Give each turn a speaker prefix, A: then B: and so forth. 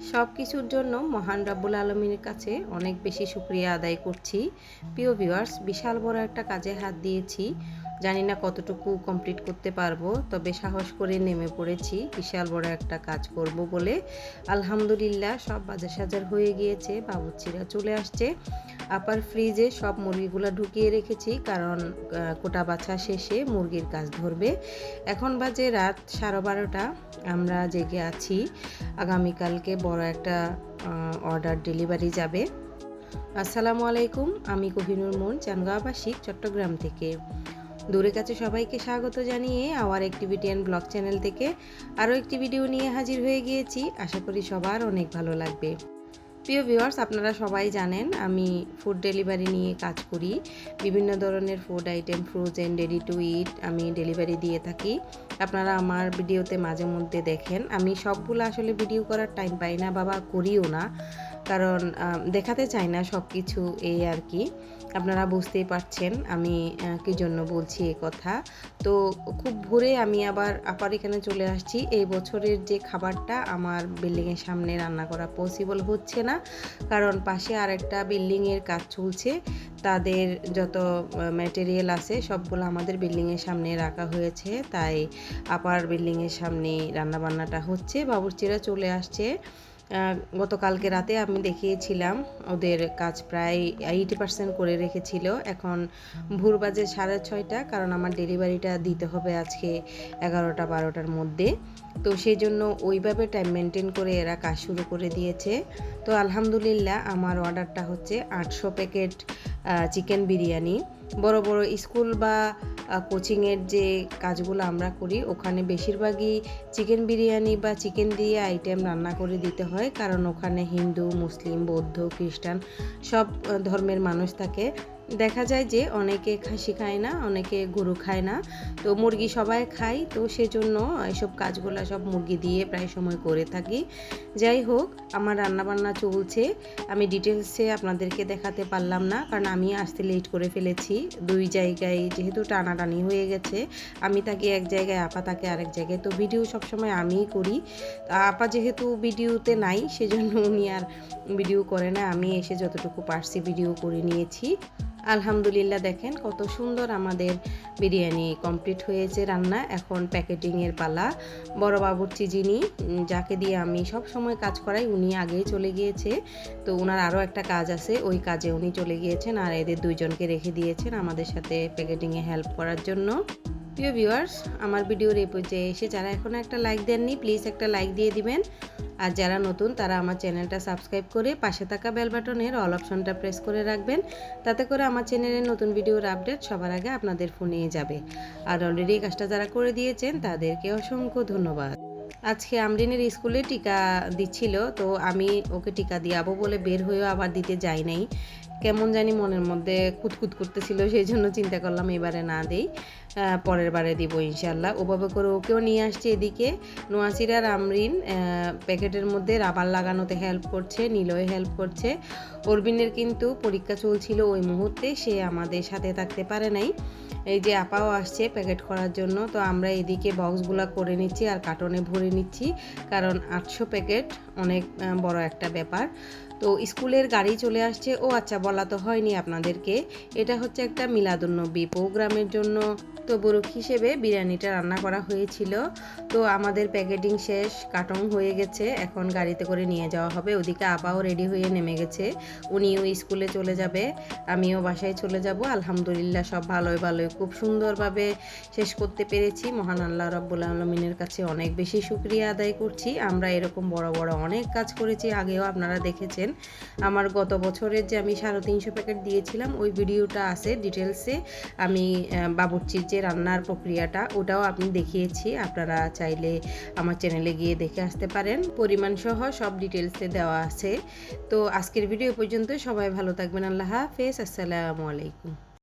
A: সব কিছুর জন্য মহান রাব্বুল আলমীর কাছে অনেক বেশি সুক্রিয়া আদায় করছি। প্রিয় ভিউয়ার্স বিশাল বড় একটা কাজে হাত দিয়েছি। জানি না কতটুকু কমপ্লিট করতে পারব, তবে সাহস করে নেমে পড়েছি। বিশাল বড় একটা কাজ করব বলে। আলহামদুলিল্লাহ, সব বাজার সাজার হয়ে গিয়েছে বাবুচ্চিরা চলে আসছে। আপার ফ্রিজে সব মুরগিগুলো ঢুকিয়ে রেখেছি, কারণ কোটা বাছা শেষে মুরগির কাজ ধরবে। এখন বাজে রাত সাড়ে বারোটা, আমরা জেগে আছি। আগামীকালকে বড় একটা অর্ডার ডেলিভারি যাবে। আসসালামু আলাইকুম, আমি কোহিনুর মন, চানগাঁওবাসী, চট্টগ্রাম থেকে। দূরে কাছে সবাইকে স্বাগত জানিয়ে our activity and blog channel থেকে আরও একটি ভিডিও নিয়ে হাজির হয়ে গিয়েছি। আশা করি সবার অনেক ভালো লাগবে। প্রিয় ভিউয়ার্স আপনারা সবাই জানেন, আমি ফুড ডেলিভারি নিয়ে কাজ করি। বিভিন্ন ধরনের food item frozen ready to eat আমি ডেলিভারি দিয়ে থাকি। আপনারা আমার ভিডিওতে মাঝে মধ্যে দেখেন। আমি সবগুলো আসলে ভিডিও করার টাইম পাই না বাবা করিও না। কারণ দেখাতে চাই না সব কিছু এই আর কি। আপনারা বুঝতেই পারছেন আমি কি জন্য বলছি এ কথা। তো খুব ভোরে আমি আবার আবার এখানে চলে আসছি। এই বছরের যে খাবারটা আমার বিল্ডিংয়ের সামনে রান্না করা পসিবল হচ্ছে না। কারণ পাশে আরেকটা বিল্ডিংয়ের কাজ চলছে। তাদের যত ম্যাটেরিয়াল আছে সবগুলো আমাদের বিল্ডিংয়ের সামনে রাখা হয়েছে। তাই আপার বিল্ডিংয়ের সামনে রান্নাবান্নাটা হচ্ছে, বাবুর্চিরা চলে আসছে। গতকালকে রাতে আমি দেখিয়েছিলাম, ওদের কাজ প্রায় এইটি পার্সেন্ট করে রেখেছিল। এখন ভোর বাজে সাড়ে ছয়টা, কারণ আমার ডেলিভারিটা দিতে হবে আজকে এগারোটা বারোটার মধ্যে। তো সেই জন্য ওইভাবে টাইম মেনটেন করে এরা কাজ শুরু করে দিয়েছে। তো আলহামদুলিল্লাহ, আমার অর্ডারটা হচ্ছে আটশো প্যাকেট চিকেন বিরিয়ানি। বড় বড় স্কুল বা কোচিংয়ের যে কাজগুলো আমরা করি, ওখানে বেশিরভাগই চিকেন বিরিয়ানি বা চিকেন দিয়ে আইটেম রান্না করে দিতে হয়। কারণ ওখানে হিন্দু, মুসলিম, বৌদ্ধ, খ্রিস্টান সব ধর্মের মানুষ থাকে। দেখা যায় যে অনেকে খাসি খায় না, অনেকে গরু খায় না। তো মুরগি সবাই খায়, তো সেজন্য এসব কাজগুলো সব মুরগি দিয়ে প্রায় সময় করে থাকি। যাই হোক, আমার রান্নাবান্না চলছে। আমি ডিটেলসে আপনাদেরকে দেখাতে পারলাম না, কারণ আমি আসতে লেট করে ফেলেছি। দুই জায়গায় যেহেতু টানাটানি হয়ে গেছে, আমি তাকে এক জায়গায়, আপা তাকে আরেক জায়গায়। তো ভিডিও সবসময় আমিই করি। আপা যেহেতু ভিডিওতে নাই, সেজন্য উনি আর ভিডিও করে না। আমি এসে যতটুকু পারছি ভিডিও করে নিয়েছি। আলহামদুলিল্লাহ দেখেন কত সুন্দর আমাদের বিরিয়ানি কমপ্লিট হয়েছে রান্না। এখন প্যাকেটিংয়ের পালা। বড় বাবুর্চি যিনি যাকে দিয়ে আমি সব সময় কাজ করাই, উনি আগেই চলে গিয়েছে। তো ওনার আরও একটা কাজ আছে, ওই কাজে উনি চলে গিয়েছেন আর এদের দুইজনকে রেখে দিয়েছেন আমাদের সাথে প্যাকেটিংয়ে হেল্প করার জন্য। প্রিয় ভিউয়ার্স, আমার ভিডিওর এই পর্যায়ে এসে যারা এখনও একটা লাইক দেননি প্লিজ একটা লাইক দিয়ে দিবেন। আর যারা নতুন, তারা আমার চ্যানেলটা সাবস্ক্রাইব করে পাশে থাকা বেল বাটনের অল অপশনটা প্রেস করে রাখবেন। তাতে করে আমার চ্যানেলের নতুন ভিডিওর আপডেট সবার আগে আপনাদের ফোনে যাবে। আর অলরেডি এই কাজটা যারা করে দিয়েছেন, তাদেরকে অসংখ্য ধন্যবাদ। আজকে আমরিনের স্কুলে টিকা দিচ্ছিল, তো আমি ওকে টিকা দিয়াবো বলে বের হয়েও আবার দিতে যাই নাই। কেমন জানি মনের মধ্যে কুতকুত করতেছিল, সেই জন্য চিন্তা করলাম এবারে না দেই। পরের বারে দিব ইনশাল্লাহ ওভাবে করে ওকেও নিয়ে আসছে এদিকে। নোয়াসির আর আমরিন প্যাকেটের মধ্যে রাবার লাগানোতে হেল্প করছে, নীলয়ে হেল্প করছে। অরবিনের কিন্তু পরীক্ষা চলছিল ওই মুহূর্তে, সে আমাদের সাথে থাকতে পারে নাই। এই যে আপাও আসছে প্যাকেট করার জন্য, তো আমরা এদিকে বক্সগুলো করে নিচ্ছি আর কার্টনে ভরে নিচ্ছি। কারণ আটশো প্যাকেট অনেক বড় একটা ব্যাপার। তো স্কুলের গাড়ি চলে আসছে। ও আচ্ছা বলা তো হয়নি আপনাদেরকে। এটা হচ্ছে একটা মিলাদুন্নবী প্রোগ্রামের জন্য তবুরুক হিসেবে বিরিয়ানিটা রান্না করা হয়েছিল। তো আমাদের প্যাকেটিং শেষ, কাটং হয়ে গেছে। এখন গাড়িতে করে নিয়ে যাওয়া হবে। ওদিকে আপাও রেডি হয়ে নেমে গেছে। উনিও স্কুলে চলে যাবে, আমিও বাসায় চলে যাব। আলহামদুলিল্লাহ সব ভালোই ভালোই। খুব সুন্দরভাবে শেষ করতে পেরেছি। মহান আল্লাহ রব্বুল আলমিনের কাছে অনেক বেশি সুক্রিয়া আদায় করছি। আমরা এরকম বড় বড় অনেক কাজ করেছি, আগেও আপনারা দেখেছেন। আমার গত বছরের যে আমি সাড়ে তিনশো প্যাকেট দিয়েছিলাম, ওই ভিডিওটা আছে ডিটেলসে। আমি বাবুর্চির যে রান্নার প্রক্রিয়াটা, ওটাও আমি দেখিয়েছি। আপনারা চাইলে আমার চ্যানেলে গিয়ে দেখে আসতে পারেন। পরিমাণ সহ সব ডিটেলসে দেওয়া আছে। তো আজকের ভিডিও পর্যন্ত সবাই ভালো থাকবেন। আল্লাহ হাফেজ। আসসালামু আলাইকুম।